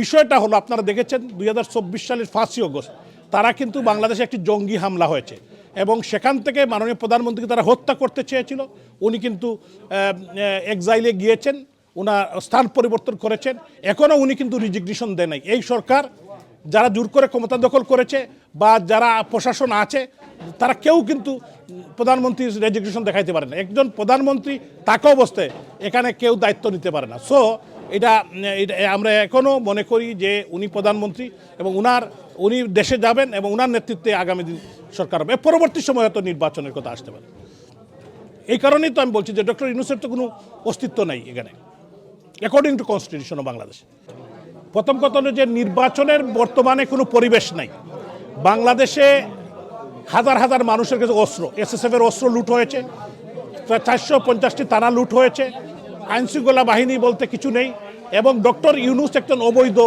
বিষয়টা হলো, আপনারা দেখেছেন দুই হাজার চব্বিশ সালের পাঁচই অগস্ট, তারা কিন্তু বাংলাদেশে একটি জঙ্গি হামলা হয়েছে এবং সেখান থেকে মাননীয় প্রধানমন্ত্রীকে তারা হত্যা করতে চেয়েছিল। উনি কিন্তু এক্সাইলে গিয়েছেন ওনার স্থান পরিবর্তন করেছেন এখনও উনি কিন্তু রিজিগনেশন দেয় নাই। এই সরকার যারা জোর করে ক্ষমতা দখল করেছে বা যারা প্রশাসন আছে, তারা কেউ কিন্তু প্রধানমন্ত্রীর রেজিগনেশন দেখাইতে পারে না। একজন প্রধানমন্ত্রী তাকে অবস্থায় এখানে কেউ দায়িত্ব নিতে পারে না। সো এটা আমরা এখনও মনে করি যে উনি প্রধানমন্ত্রী এবং উনার, উনি দেশে যাবেন এবং উনার নেতৃত্বে আগামী দিন সরকার হবে। পরবর্তী সময় হয়তো নির্বাচনের কথা আসতে পারে। এই কারণেই তো আমি বলছি যে ডক্টর ইউনুসের তো কোনো অস্তিত্ব নাই এখানে according to constitution of Bangladesh প্রথম কথা হলো যে নির্বাচনের বর্তমানে কোনো পরিবেশ নাই। বাংলাদেশে হাজার হাজার মানুষের কাছে অস্ত্র এসএসএফ এর অস্ত্র লুট হয়েছে চারশো পঞ্চাশটি থানা লুট হয়েছে আইনশৃঙ্খলা বাহিনী বলতে কিছু নেই এবং ডক্টর ইউনুস একজন অবৈধ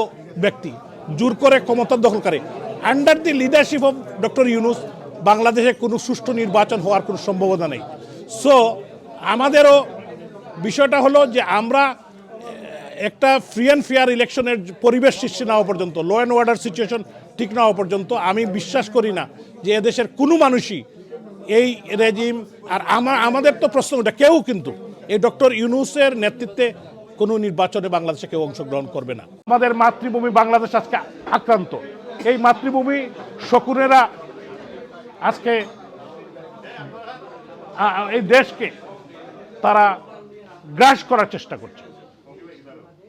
ব্যক্তি, জোর করে ক্ষমতা দখল করে। Under the leadership of doctor Yunus, বাংলাদেশে কোনো সুষ্ঠু নির্বাচন হওয়ার কোনো সম্ভাবনা নেই। সো আমাদেরও বিষয়টা হলো যে আমরা একটা ফ্রি অ্যান্ড ফেয়ার ইলেকশনের পরিবেশ সৃষ্টি না হওয়া পর্যন্ত ল অ্যান্ড অর্ডার সিচুয়েশন ঠিক না হওয়া পর্যন্ত, আমি বিশ্বাস করি না যে এদেশের কোনো মানুষই এই রেজিম আর আমার আমাদের তো প্রশ্ন ওটা, কেউ কিন্তু এই ডক্টর ইউনুসের নেতৃত্বে কোনো নির্বাচনে বাংলাদেশে কেউ অংশগ্রহণ করবে না। আমাদের মাতৃভূমি বাংলাদেশ আজকে আক্রান্ত। এই মাতৃভূমি শকুনেরা আজকে এই দেশকে তারা গ্রাস করার চেষ্টা করছে।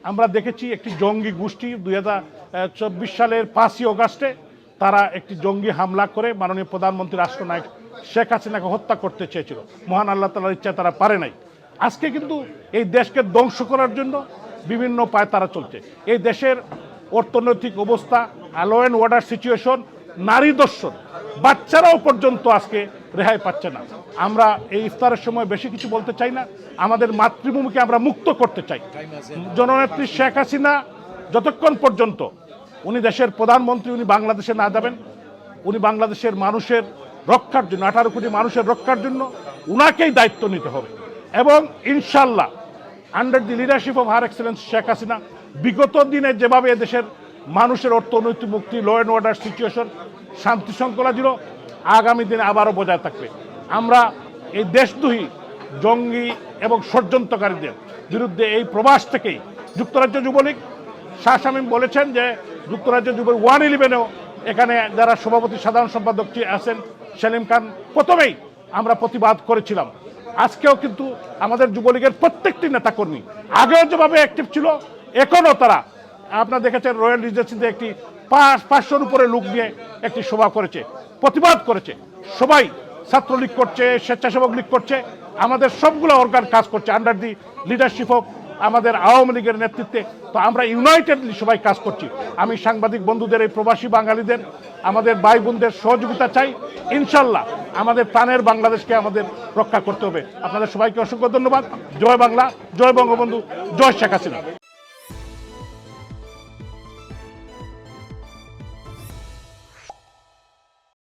আমরা দেখেছি একটি জঙ্গি গোষ্ঠী দুই চব্বিশ সালের পাঁচই অগাস্টে তারা একটি জঙ্গি হামলা করে মাননীয় প্রধানমন্ত্রী রাষ্ট্রনায়ক শেখ হাসিনাকে হত্যা করতে চেয়েছিল। মহান আল্লাহ তালার ইচ্ছা তারা পারে নাই। আজকে কিন্তু এই দেশকে ধ্বংস করার জন্য বিভিন্ন পায় তারা চলছে। এই দেশের অর্থনৈতিক অবস্থা ল অ্যান্ড অর্ডার সিচুয়েশন নারী দর্শন, বাচ্চারাও পর্যন্ত আজকে রেহাই পাচ্ছে না। আমরা এই ইফতারের সময় বেশি কিছু বলতে চাই না। আমাদের মাতৃভূমিকে আমরা মুক্ত করতে চাই। জননেত্রী শেখ হাসিনা যতক্ষণ পর্যন্ত উনি দেশের প্রধানমন্ত্রী, উনি বাংলাদেশে না যাবেন, উনি বাংলাদেশের মানুষের রক্ষার জন্য, আঠারো কোটি মানুষের রক্ষার জন্য উনাকেই দায়িত্ব নিতে হবে। এবং ইনশাল্লাহ under the leadership of her excellence Sheikh Hasina বিগত দিনে যেভাবে দেশের মানুষের অর্থনৈতিক মুক্তি ল অ্যান্ড অর্ডার সিচুয়েশন শান্তি শৃঙ্খলা ছিল, আগামী দিনে আবারও বজায় থাকবে। আমরা এই দেশদ্রোহী, জঙ্গি এবং ষড়যন্ত্রকারীদের বিরুদ্ধে এই প্রবাস থেকেই যুক্তরাজ্য যুবলীগ, শাহ শামীম বলেছেন যে যুক্তরাজ্য যুবলীগ ওয়ান ইলেভেনেও এখানে যারা সভাপতি সাধারণ সম্পাদক আছেন, সেলিম খান প্রথমেই আমরা প্রতিবাদ করেছিলাম। আজকেও কিন্তু আমাদের যুবলীগের প্রত্যেকটি নেতাকর্মী আগেও যেভাবে অ্যাক্টিভ ছিল, এখনও তারা, আপনারা দেখেছেন রয়্যাল রিজার্ভেশনতে একটি পাঁচ, পাঁচশোর উপরে লুক নিয়ে একটি সভা করেছে, প্রতিবাদ করেছে। সবাই ছাত্রলীগ করছে, স্বেচ্ছাসেবক লীগ করছে, আমাদের সবগুলো অর্গান কাজ করছে আন্ডার দি লিডারশিপ অফ আমাদের আওয়ামী লীগের নেতৃত্বে। তো আমরা ইউনাইটেডলি সবাই কাজ করছি। আমি সাংবাদিক বন্ধুদের, এই প্রবাসী বাঙালিদের, আমাদের ভাই বোনদের সহযোগিতা চাই। ইনশাল্লাহ আমাদের প্রাণের বাংলাদেশকে আমাদের রক্ষা করতে হবে। আপনাদের সবাইকে অসংখ্য ধন্যবাদ। জয় বাংলা, জয় বঙ্গবন্ধু, জয় শেখ হাসিনা।